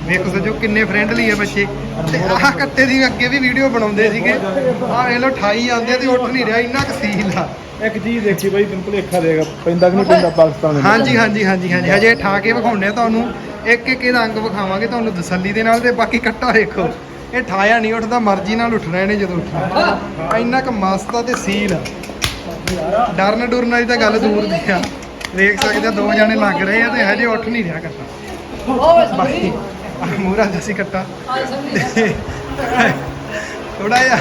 ਵੇਖੋ ਸਜੋ ਕਿੰਨੇ ਫਰੈਂਡਲੀ ਆ ਬੱਚੇ। ਤੇ ਆਹ ਕੱਟੇ ਦੀ ਅੱਗੇ ਵੀ ਵੀਡੀਓ ਬਣਾਉਂਦੇ ਸੀਗੇ। ਆਹ ਵੇਖ ਲਓ 28 ਆਉਂਦੇ ਤੇ ਉੱਠ ਨਹੀਂ ਰਿਹਾ ਇੰਨਾ ਕੁ ਸੀਲ ਆ। ਇੱਕ ਚੀਜ਼ ਦੇਖੀ ਬਾਈ ਬਿਲਕੁਲ ਲੇਖਾ ਦੇਗਾ ਪੈਂਦਾ ਕਿ ਨਹੀਂ ਪੈਂਦਾ ਪਾਕਿਸਤਾਨ ਦੇ ਵਿੱਚ? ਹਾਂਜੀ ਹਾਂਜੀ ਹਾਂਜੀ ਹਾਂਜੀ। ਹਜੇ ਠਾ ਕੇ ਵਿਖਾਉਣੇ ਆ ਤੁਹਾਨੂੰ। ਇੱਕ ਇੱਕ ਇਹਦਾ ਅੰਗ ਵਿਖਾਵਾਂਗੇ ਤੁਹਾਨੂੰ ਤਸੱਲੀ ਦੇ ਨਾਲ ਤੇ ਬਾਕੀ ਕੱਟਾ ਵੇਖੋ। ਇਹ ਠਾਇਆ ਨਹੀਂ ਉੱਠਦਾ ਮਰਜ਼ੀ ਨਾਲ ਉੱਠਣਾ ਇਹਨੇ ਜਦੋਂ ਉੱਠਣਾ। ਇੰਨਾ ਕੁ ਮਸਤ ਆ ਤੇ ਸੀਲ ਆ। ਡਰਨ ਡੁਰਨ ਵਾਲੀ ਤਾਂ ਗੱਲ ਦੂਰ ਦੀ ਆ। ਵੇਖ ਸਕਦੇ ਆ ਦੋ ਜਾਣੇ ਲੱਗ ਰਹੇ ਆ ਤੇ ਹਜੇ ਉੱਠ ਨਹੀਂ ਰਿਹਾ ਕੱਟਾ। ਬਾਕੀ ਮੂਰਾ ਦਸੀ ਕੱਟਾ। ਥੋੜਾ ਜਿਹਾ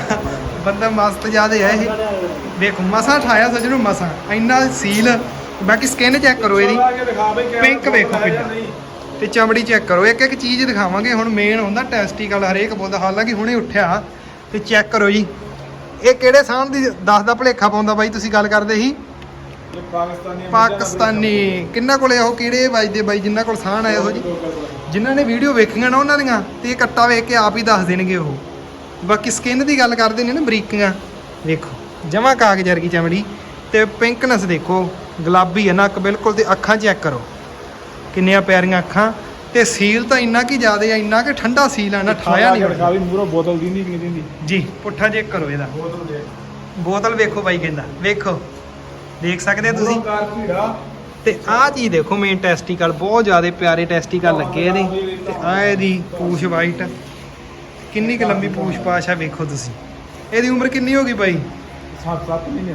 ਬੰਦਾ ਮਸਤ ਜਿਆਦੇ ਆ ਇਹ। ਵੇਖੋ ਮਸਾ ਠਾਇਆ ਸਜਣੋ ਮਸਾ। ਇੰਨਾ ਸੀਲ ਬਾਕੀ ਸਕਿਨ ਚੈੱਕ ਕਰੋ ਇਹਦੀ। ਪਿੰਕ ਵੇਖੋ ਹੈ। ਨਹੀਂ। ਤੇ ਚਮੜੀ ਚੈੱਕ ਕਰੋ। ਇੱਕ ਇੱਕ ਚੀਜ਼ ਦਿਖਾਵਾਂਗੇ। ਹੁਣ ਮੇਨ ਹੁੰਦਾ ਟੈਸਟੀਕਲ ਹਰੇਕ ਬੋਲਦਾ ਹਾਲਾਂਕਿ ਹੁਣੇ ਉੱਠਿਆ। ਤੇ ਚੈੱਕ ਕਰੋ ਜੀ। ਇਹ ਕਿਹੜੇ ਸਾਹ ਦੀ ਦੱਸ ਦਾ ਭਲੇਖਾ ਪਾਉਂਦਾ ਬਾਈ ਤੁਸੀਂ ਗੱਲ ਕਰਦੇ ਸੀ। ਇਹ ਪਾਕਿਸਤਾਨੀ ਪਾਕਿਸਤਾਨੀ। ਕਿੰਨਾ ਕੋਲੇ ਉਹ? ਕਿਹੜੇ ਵੱਜਦੇ ਬਾਈ ਜਿਨ੍ਹਾਂ ਕੋਲ ਸਾਹ ਆ ਇਹੋ ਜੀ? ਜਿਨ੍ਹਾਂ ਨੇ ਵੀਡੀਓ ਵੇਖੀਆਂ ਨਾ ਉਹਨਾਂ ਦੀਆਂ ਤੇ ਇਹ ਕੱਟਾ ਵੇਖ ਕੇ ਆਪ ਹੀ ਦੱਸ ਦੇਣਗੇ ਉਹ। ਬਾਕੀ ਸਕਿਨ ਦੀ ਗੱਲ ਕਰਦੇ ਨੇ ਨਾ ਬਰੀਕੀਆਂ। ਵੇਖੋ ਜਮਾ ਕਾਗਜ਼ ਵਰਗੀ ਚਮੜੀ ਤੇ ਪਿੰਕਨੈਸ ਦੇਖੋ ਗੁਲਾਬੀ ਹੈ ਨੱਕ ਬਿਲਕੁਲ ਤੇ ਅੱਖਾਂ ਚੈੱਕ ਕਰੋ। ਕਿੰਨੀਆਂ ਪਿਆਰੀਆਂ ਅੱਖਾਂ ਤੇ ਸੀਲ ਤਾਂ ਇੰਨਾ ਕੀ ਜ਼ਿਆਦੇ ਆ ਇੰਨਾ ਕਿ ਠੰਡਾ ਸੀਲ ਆ ਨਾ ਠਾਇਆ ਨਹੀਂ ਦਿਖਾ ਵੀ ਮੂਰੋ ਬੋਤਲ ਦਿੰਦੀ ਕਿ ਨਹੀਂ ਦਿੰਦੀ ਜੀ ਪੁੱਠਾ ਚੈੱਕ ਕਰੋ ਇਹਦਾ। ਬੋਤਲ ਦੇ। ਬੋਤਲ ਵੇਖੋ ਬਾਈ ਕਹਿੰਦਾ। ਵੇਖੋ। ਦੇਖ ਸਕਦੇ ਆ ਤੁਸੀਂ? ਕਾਰ ਭੀੜਾ। ਤੇ ਆਹ ਚੀਜ਼ ਦੇਖੋ ਮੇਨ ਟੈਸਟੀਕਲ ਬਹੁਤ ਜ਼ਿਆਦਾ ਪਿਆਰੇ ਟੈਸਟੀਕਲ ਲੱਗੇ ਇਹਦੇ। ਤੇ ਆਹ ਇਹਦੀ ਪੂਛ ਵਾਈਟ ਕਿੰਨੀ ਕੁ ਲੰਬੀ ਪੂਛ ਆ ਵੇਖੋ ਤੁਸੀਂ। ਇਹਦੀ ਉਮਰ ਕਿੰਨੀ ਹੋ ਗਈ ਬਾਈ? 7-7 ਮਹੀਨੇ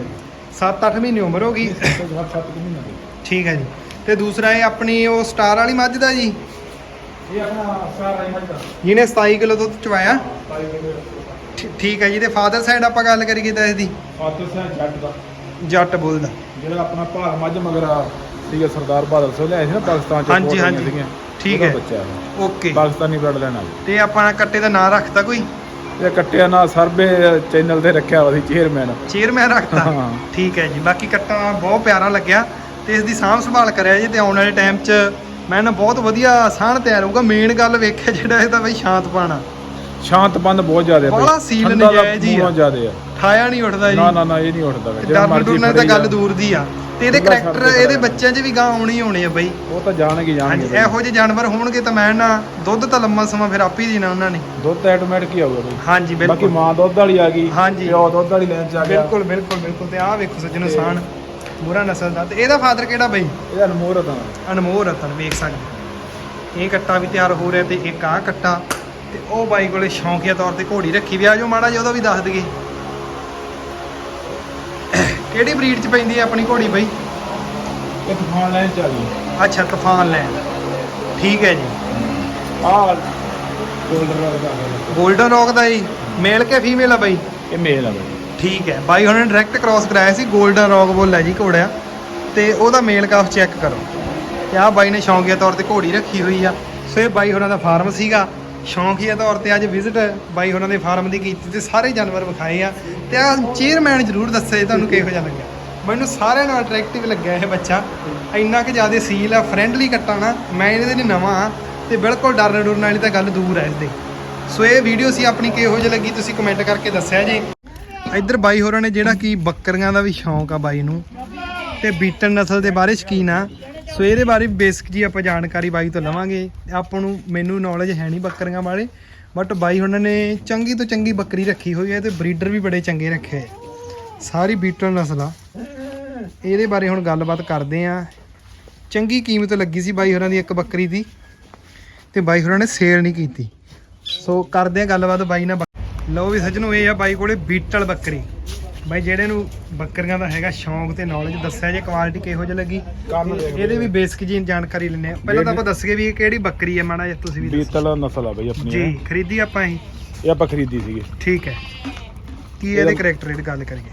7-8 ਮਹੀਨੇ ਉਮਰ ਹੋ ਗਈ। 7-7 ਮਹੀਨੇ ਦੇ। ਠੀਕ ਹੈ ਜੀ। ਤੇ ਦੂਸਰਾ ਇਹ ਆਪਣੀ ਉਹ ਸਟਾਰ ਵਾਲੀ ਮੱਝ ਦਾ ਜੀ? ਇਹ ਆਪਣਾ ਸਾਰਾ ਹੀ ਮੱਝਾ ਜਿਹਨੇ 27 ਕਿਲੋ ਦੁੱਧ ਚਵਾਇਆ ਠੀਕ ਹੈ ਜੀ। ਤੇ ਫਾਦਰ ਸਾਈਡ ਆਪਾਂ ਗੱਲ ਕਰੀਏ ਤਾਂ ਇਹਦੀ। ਫਾਦਰ ਸਾਹਿਬ ਜੱਟ ਦਾ। ਜੱਟ ਬੋਲਦਾ ਜਿਹੜਾ ਆਪਣਾ ਭਾਗ ਮੱਝ ਮਗਰ ਸੀਗਾ ਸਰਦਾਰ ਬਹਾਦਰ ਸਿੰਘ ਲਿਆਏ ਸੀ ਨਾ ਪਾਕਿਸਤਾਨ ਚ ਹਾਂਜੀ, ਹਾਂਜੀ। ਠੀਕ ਹੈ। ਬੱਚਾ ਹੈ। ਓਕੇ ਪਾਕਿਸਤਾਨੀ ਬਲੱਡ ਲੈਣ ਤੇ ਆਪਣਾ ਕੱਟੇ ਦਾ ਨਾਂ ਰੱਖਤਾ ਕੋਈ ਇਹ ਕੱਟਿਆ ਨਾ ਸਰਵੇ ਚੈਨਲ ਤੇ ਰੱਖਿਆ ਵਾ ਸੀ ਚੇਅਰਮੈਨ ਚੇਅਰਮੈਨ ਰੱਖਤਾ ਹਾਂ। ਠੀਕ ਹੈ ਜੀ ਬਾਕੀ ਕੱਟਾ ਬਹੁਤ ਪਿਆਰਾ ਲੱਗਿਆ ਤੇ ਇਸ ਦੀ ਸਾਂਭ ਸੰਭਾਲ ਕਰਿਆ ਜੀ ਤੇ ਆਉਣ ਵਾਲੇ ਟਾਈਮ 'ਚ ਮੈਂ ਨਾ ਬਹੁਤ ਵਧੀਆ ਸਾਣ ਤਿਆਰ ਹੋਊਗਾ ਮੇਨ ਗੱਲ ਵੇਖਿਆ ਜਿਹੜਾ ਇਹਦਾ ਬਈ ਸ਼ਾਂਤ ਪਾਣਾ ਸ਼ਾਂਤਪੰਦ ਬਹੁਤ ਜ਼ਿਆਦਾ। ਬੜਾ ਸੀਲ ਹੀ ਆ। ਬਹੁਤ ਜ਼ਿਆਦਾ ਆ ਠਾਇਆ ਨਹੀਂ ਉੱਠਦਾ ਜੀ। ਨਾ ਨਾ ਨਾ ਇਹ ਨਹੀਂ ਉੱਠਦਾ। ਜਿਹੜਾ ਡਰਨ ਮਰਜ਼ੀ ਡੁਰਨ ਤਾਂ ਗੱਲ। ਦੂਰ ਦੀ ਆ। ਤੇ ਇਹਦੇ ਕਰੈਕਟਰ ਇਹਦੇ ਬੱਚਿਆਂ 'ਚ ਵੀ ਗਾਂ ਆਉਣੇ ਆਉਣੇ ਆ ਬਈ। ਉਹ ਤਾਂ ਜਾਣਗੇ ਜਾਣਗੇ ਬਈ। ਇਹੋ ਜਿਹੇ ਜਾਨਵਰ ਹੋਣਗੇ ਤਾਂ ਮੈਂ ਨਾ ਦੁੱਧ ਤਾਂ ਲੰਮਾ ਸਮਾਂ ਫਿਰ ਆਪੇ ਦੇਣਾ ਉਹਨਾਂ ਨੇ। ਦੁੱਧ ਆਟੋਮੈਟਿਕ ਹੀ ਆਊਗਾ ਬਈ? ਹਾਂਜੀ ਬਾਕੀ ਬਿਲਕੁਲ ਮਾਂ ਦੁੱਧ ਵਾਲੀ ਆ ਗਈ ਹਾਂਜੀ। ਪਿਓ ਦੁੱਧ ਵਾਲੀ ਲੈਣ ਚ ਆ ਗਿਆ। ਬਿਲਕੁਲ ਬਿਲਕੁਲ ਬਿਲਕੁਲ। ਤੇ ਆਹ ਵੇਖੋ ਸੱਜਣੋ ਸਾਨ ਮੂਰਾ ਨਸਲ ਦਾ। ਤੇ ਇਹਦਾ ਫਾਦਰ ਕਿਹੜਾ ਬਈ? ਇਹਦਾ ਨਮੋਰ ਤਾਂ ਅਨਮੋਲ ਰਤਨ ਵੇਖ ਸਕਦੇ ਇਹ ਕੱਟਾ ਵੀ ਤਿਆਰ ਹੋ ਰਿਹਾ ਤੇ ਇੱਕ ਆਹ ਕੱਟਾ। ਤੇ ਉਹ ਬਾਈ ਕੋਲੇ ਸ਼ੌਂਕੀਆ ਤੌਰ ਤੇ ਘੋੜੀ ਰੱਖੀ ਵੀ ਆ ਜੋ ਮਾੜਾ ਜਿਹਾ ਉਹਦਾ ਵੀ ਦੱਸ ਦਈਏ। ਕਿਹੜੀ ਬਰੀਡ ਚ ਪੈਂਦੀ ਹੈ ਆਪਣੀ ਘੋੜੀ ਬਈ? ਇਹ ਤੂਫਾਨ ਲੈਣ ਚ ਆ ਗਈ। ਅੱਛਾ ਤੂਫਾਨ ਲੈਣ। ਠੀਕ ਹੈ ਜੀ। ਆਹ ਗੋਲਡਨ ਰੋਡ ਦਾ ਹੈਗਾ। 골ਡਨ ਰੌਕ ਦਾ ਜੀ। ਮੇਲ ਕੇ ਫੀਮੇਲ ਆ ਬਾਈ? ਇਹ ਮੇਲ ਆ ਬਈ। ਠੀਕ ਹੈ। ਬਾਈ ਹੁਣੇ ਡਾਇਰੈਕਟ ਕ੍ਰਾਸ ਕਰਾਇਆ ਸੀ 골ਡਨ ਰੌਕ ਬੋਲਿਆ ਜੀ ਘੋੜਿਆ। ਤੇ ਉਹਦਾ ਮੇਲ ਕਾਫ ਚੈੱਕ ਕਰੋ। ਤੇ ਆਹ ਬਾਈ ਨੇ ਸ਼ੌਂਕੀਆ ਤੌਰ ਤੇ ਘੋੜੀ ਰੱਖੀ ਹੋਈ ਆ। ਸੋ ਇਹ ਬਾਈ ਹੋਰਾਂ ਦਾ ਫਾਰਮ ਸੀਗਾ। ਸ਼ੌਂਕੀਆ ਤੌਰ ਤੇ ਅੱਜ ਵਿਜ਼ਿਟ ਬਾਈ ਹੋਰਾਂ ਦੇ ਫਾਰਮ ਦੀ ਕੀਤੀ ਤੇ ਸਾਰੇ ਜਾਨਵਰ ਵਿਖਾਏ ਆ। ਤੇ ਆ ਚੇਅਰਮੈਨ ਜ਼ਰੂਰ ਦੱਸੇ, ਤੁਹਾਨੂੰ ਕਿਹੋ ਜਿਹਾ ਲੱਗਿਆ? ਮੈਨੂੰ ਸਾਰਿਆਂ ਨਾਲ ਅਟਰੈਕਟਿਵ ਲੱਗਿਆ ਇਹ ਬੱਚਾ। ਇੰਨਾ ਕਿ ਜ਼ਿਆਦਾ ਸੀਲ ਆ ਫਰੈਂਡਲੀ ਕੱਟਾਣਾ ਮੈਂ ਇਹਦੇ ਲਈ ਨਵਾਂ ਆ ਤੇ ਬਿਲਕੁਲ ਡਰਨ ਡੁਰਨ ਵਾਲੀ ਤਾਂ ਗੱਲ ਦੂਰ ਹੈ ਇਸਦੇ। ਸੋ ਇਹ ਵੀਡੀਓ ਸੀ, ਆਪਣੀ ਕਿਹੋ ਜਿਹੀ ਲੱਗੀ ਤੁਸੀਂ ਕਮੈਂਟ ਕਰਕੇ ਦੱਸਿਆ ਜੇ। ਇੱਧਰ ਬਾਈ ਹੋਰਾਂ ਨੇ ਜਿਹੜਾ ਕਿ ਬੱਕਰੀਆਂ ਦਾ ਵੀ ਸ਼ੌਂਕ ਆ ਬਾਈ ਨੂੰ। ਤੇ ਬੀਟਨ ਨਸਲ ਦੇ ਬਾਰੇ ਸ਼ਕੀਨ ਆ। ਸੋ ਇਹਦੇ ਬਾਰੇ ਬੇਸਿਕ ਜੀ ਆਪਾਂ ਜਾਣਕਾਰੀ ਬਾਈ ਤੋਂ ਲਵਾਂਗੇ। ਆਪਾਂ ਨੂੰ ਮੈਨੂੰ ਨੌਲੇਜ ਹੈ ਨਹੀਂ ਬੱਕਰੀਆਂ ਬਾਰੇ ਬਟ ਬਾਈ ਉਹਨਾਂ ਨੇ ਚੰਗੀ ਤੋਂ ਚੰਗੀ ਬੱਕਰੀ ਰੱਖੀ ਹੋਈ ਹੈ ਤੇ ਬਰੀਡਰ ਵੀ ਬੜੇ ਚੰਗੇ ਰੱਖੇ ਹੈ। ਸਾਰੀ ਬੀਟਲ ਨਸਲ। ਆ ਇਹਦੇ ਬਾਰੇ ਹੁਣ ਗੱਲਬਾਤ ਕਰਦੇ ਆ ਚੰਗੀ ਕੀਮਤ ਲੱਗੀ ਸੀ ਬਾਈ ਹੋਰਾਂ ਦੀ ਇੱਕ ਬੱਕਰੀ ਦੀ, ਤੇ ਬਾਈ ਹੋਰਾਂ ਨੇ ਸੇਲ ਨਹੀਂ ਕੀਤੀ। ਸੋ ਕਰਦੇ ਆ ਗੱਲਬਾਤ ਬਾਈ ਨਾਲ। ਲਓ ਵੀ ਸੱਜਣੋ, ਇਹ ਆ ਬਾਈ ਕੋਲੇ ਬੀਟਲ ਬੱਕਰੀ। ਬਾਈ ਜਿਹੜੇ ਨੂੰ ਬੱਕਰੀਆਂ ਦਾ ਹੈਗਾ ਸ਼ੌਂਕ ਤੇ ਨੌਲੇਜ ਦੱਸਿਆ ਜੇ ਕੁਆਲਿਟੀ ਕਿਹੋ ਜਿਹੀ ਲੱਗੀ? ਇਹਦੇ ਵੀ ਬੇਸਿਕ ਜੀ ਜਾਣਕਾਰੀ ਲੈਣੇ ਆ ਪਹਿਲਾਂ ਤਾਂ ਆਪਾਂ ਦੱਸਗੇ ਵੀ ਇਹ ਕਿਹੜੀ ਬੱਕਰੀ ਹੈ ਮਾੜਾ ਜਿਹਾ ਤੁਸੀਂ ਵੀ। ਬੀਤਲ ਨਸਲ ਆ ਬਈ ਆਪਣੀ ਜੀ। ਖਰੀਦੀ ਆਪਾਂ ਇਹ? ਇਹ ਆਪਾਂ ਖਰੀਦੀ ਸੀਗੀ। ਠੀਕ ਹੈ। ਕੀ ਇਹਦੇ ਕਰੈਕਟਰ ਦੀ ਗੱਲ ਕਰੀਏ?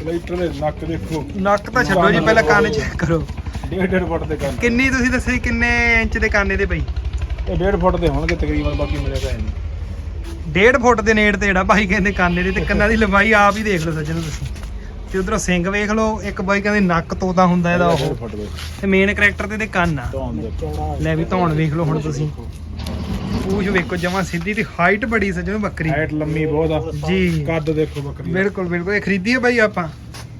ਕਲੈਕਟਰ ਦੇ ਨੱਕ ਦੇਖੋ। ਨੱਕ ਤਾਂ ਛੱਡੋ ਜੀ ਪਹਿਲਾਂ ਕੰਨ ਚੈੱਕ ਕਰੋ। ਡੇਢ ਡੇਢ ਫੁੱਟ ਦੇ ਕੰਨ। ਕਿੰਨੀ ਤੁਸੀਂ ਦੱਸੇ ਕਿੰਨੇ ਇੰਚ ਦੇ ਕੰਨ ਇਹਦੇ ਬਈ? ਇਹ ਡੇਢ ਫੁੱਟ ਦੇ ਹੋਣਗੇ ਤਕਰੀਬਨ ਬਾਕੀ ਮੇਰੇ ਤਾਂ ਹੈ ਨਹੀਂ। 1.5 ਫੁੱਟ ਦੇ ਨੇੜ ਤੇ ਜਿਹੜਾ ਬਾਈ ਕਹਿੰਦੇ ਕੰਨ ਇਹਦੇ ਤੇ ਕੰਨਾਂ ਦੀ ਲੰਬਾਈ ਆਪ ਹੀ ਦੇਖ ਲਓ ਸੱਜਣੋ ਤੁਸੀਂ। ਤੇ ਉਧਰੋਂ ਸਿੰਘ ਵੇਖ ਲਓ ਇੱਕ ਬਾਈ ਕਹਿੰਦੇ ਨੱਕ ਤੋਤਾ ਹੁੰਦਾ ਇਹਦਾ ਉਹ। ਦੇ। ਤੇ ਮੇਨ ਕਰੈਕਟਰ ਤੇ ਤੇ ਕੰਨ ਆ। ਦੇ। ਲੈ ਵੀ ਧੌਣ ਵੇਖ ਲਓ ਹੁਣ ਤੁਸੀਂ। ਪੂਛ ਵੇਖੋ ਜਮਾ ਸਿੱਧੀ ਤੇ ਹਾਈਟ ਬੜੀ ਸੱਜਣੋ ਬੱਕਰੀ। ਹਾਈਟ ਲੰਮੀ ਬਹੁਤ ਆ। ਜੀ। ਕੱਦ ਦੇਖੋ ਬੱਕਰੀ ਦਾ। ਬਿਲਕੁਲ ਬਿਲਕੁਲ। ਇਹ ਖਰੀਦੀ ਹੈ ਬਾਈ ਆਪਾਂ?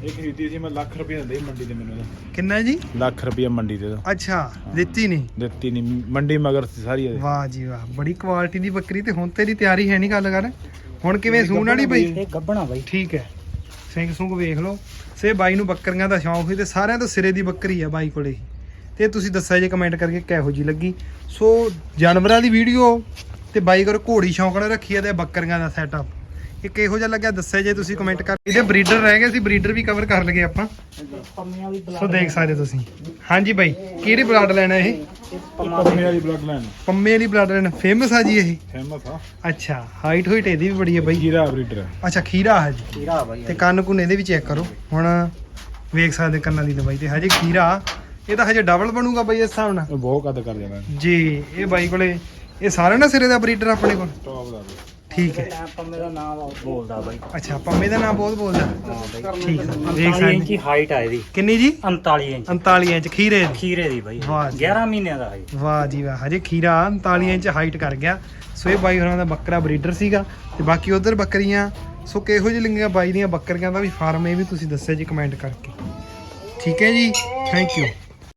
ਇਹ ਖਰੀਦੀ ਸੀ ਮੈਂ ਲੱਖ ਰੁਪਏ ਦਿੰਦੇ ਸੀ ਮੰਡੀ ਤੇ ਮੈਨੂੰ ਇਹਦਾ। ਕਿੰਨਾ ਜੀ? ਲੱਖ ਰੁਪਏ ਮੰਡੀ ਤੇ ਇਹਦਾ। ਅੱਛਾ ਦਿੱਤੀ ਨਹੀਂ? ਦਿੱਤੀ ਨਹੀਂ। ਮੰਡੀ ਮਗਰ ਸੀ ਸਾਰੀ ਇਹਦੀ। ਵਾਹ ਜੀ ਵਾਹ ਬੜੀ ਕੁਆਲਿਟੀ ਦੀ ਬੱਕਰੀ ਤੇ ਹੁਣ ਤੇਰੀ ਤਿਆਰੀ ਹੈ ਨਹੀਂ ਗੱਲ ਕਰ। ਹੁਣ ਕਿਵੇਂ ਸੂਣ ਵਾਲੀ ਬਈ? ਇਹ ਗੱਬਣਾ ਬਾਈ। ਠੀਕ ਹੈ। ਸਿੰਘ ਸੁੰਗ ਵੇਖ ਲਓ। ਸੇ ਬਾਈ ਨੂੰ ਬੱਕਰੀਆਂ ਦਾ ਸ਼ੌਂਕ ਹੋਈ ਤੇ ਸਾਰਿਆਂ ਤੋਂ ਸਿਰੇ ਦੀ ਬੱਕਰੀ ਆ ਬਾਈ ਕੋਲੇ ਤੇ ਤੁਸੀਂ ਦੱਸਿਆ ਜੇ ਕਮੈਂਟ ਕਰਕੇ ਕਿਹੋ ਜੀ ਲੱਗੀ। ਸੋ ਜਾਨਵਰਾਂ ਦੀ ਵੀਡੀਓ ਤੇ ਬਾਈ ਕੋਲ ਘੋੜੀ ਸ਼ੌਂਕ ਨਾਲ ਰੱਖੀ ਆ ਤੇ ਬੱਕਰੀਆਂ ਦਾ ਸੈਟਅਪ ਇਹ ਕਿਹੋ ਜਿਹਾ ਲੱਗਿਆ? ਦੱਸਿਆ ਜੇ ਤੁਸੀਂ ਕਮੈਂਟ ਕਰ ਇਹਦੇ ਬਰੀਡਰ ਰਹਿ ਗਏ ਸੀ ਬਰੀਡਰ ਵੀ ਕਵਰ ਕਰ ਲਗੇ ਆਪਾਂ। ਸੋ ਦੇਖ ਸਕਦੇ ਤੁਸੀਂ। ਹਾਂਜੀ ਬਾਈ ਕਿਹੜੀ ਬਲੱਡ ਲੈਣਾ ਇਹ? ਇਹ ਪਤਨੀ ਵਾਲੀ ਬਲੱਡ ਲਾਈਨ ਪੰਮੇ ਵਾਲੀ ਬਲੱਡ ਲੈਣ। ਫੇਮਸ ਆ ਜੀ ਇਹ? ਫੇਮਸ ਆ। ਅੱਛਾ ਹਾਈਟ ਹੋਈਟ ਇਹਦੀ ਵੀ ਬੜੀ ਹੈ ਬਾਈ। ਜੀਰਾ ਬਰੀਡਰ ਅੱਛਾ ਖੀਰਾ ਹੈ ਜੀ। ਕੀਰਾ ਬਾਈ ਤੇ ਕੰਨ ਕੁੰਨ ਇਹਦੇ ਵੀ ਚੈੱਕ ਕਰੋ। ਹੁਣ ਵੇਖ ਸਕਦੇ ਕੰਨਾਂ ਦੀ ਦਵਾਈ ਤੇ। ਹਜੇ ਖੀਰਾ ਇਹ ਤਾਂ ਹਜੇ ਡਬਲ ਬਣੂਗਾ ਬਾਈ ਇਸ ਹਿਸਾਬ ਨਾਲ। ਬਹੁਤ ਕੱਦ ਕਰ ਜਾਣਾ ਜੀ ਇਹ ਬਾਈ ਕੋਲੇ ਇਹ ਸਾਰੇ ਨਾ ਸਿਰੇ ਦਾ ਬਰੀਡਰ ਆਪਣੇ ਕੋਲ। ਟੌਪ ਦਾ। ਠੀਕ ਹੈ। ਪੰਮੇ ਦਾ ਨਾਮ ਬੋਲਦਾ ਬਾਈ। ਅੱਛਾ ਪੰਮੇ ਦਾ ਨਾਮ ਬਹੁਤ ਬੋਲਦਾ। ਹਾਂ ਬਾਈ। ਠੀਕ ਹੈ। ਵੇਖ 39 ਸਕਦੇ ਇੰਚੀ ਹਾਈਟ ਆ ਇਹਦੀ। ਕਿੰਨੀ ਜੀ? 39 ਇੰਚ। 39 ਇੰਚ ਖੀਰੇ ਦੀ। ਖੀਰੇ ਦੀ ਬਾਈ। ਵਾਹ ਜੀ। 11 ਮਹੀਨਿਆਂ ਦਾ ਹੈ ਵਾਹ ਜੀ ਵਾਹ ਹਜੇ ਖੀਰਾ 39 ਇੰਚ ਹਾਈਟ ਕਰ ਗਿਆ। ਸੋ ਇਹ ਬਾਈ ਹੋਰਾਂ ਦਾ ਬੱਕਰਾ ਬਰੀਡਰ ਸੀਗਾ। ਤੇ ਬਾਕੀ ਉਧਰ ਬੱਕਰੀਆਂ ਸੋ ਕਿਹੋ ਜਿਹੀ ਲਿੰਗੀਆਂ ਬਾਈ ਦੀਆਂ ਬੱਕਰੀਆਂ ਦਾ ਵੀ ਫਾਰਮ ਇਹ ਵੀ ਤੁਸੀਂ ਦੱਸਿਆ ਜੀ ਕਮੈਂਟ ਕਰਕੇ। ਠੀਕ ਹੈ ਜੀ? Thank you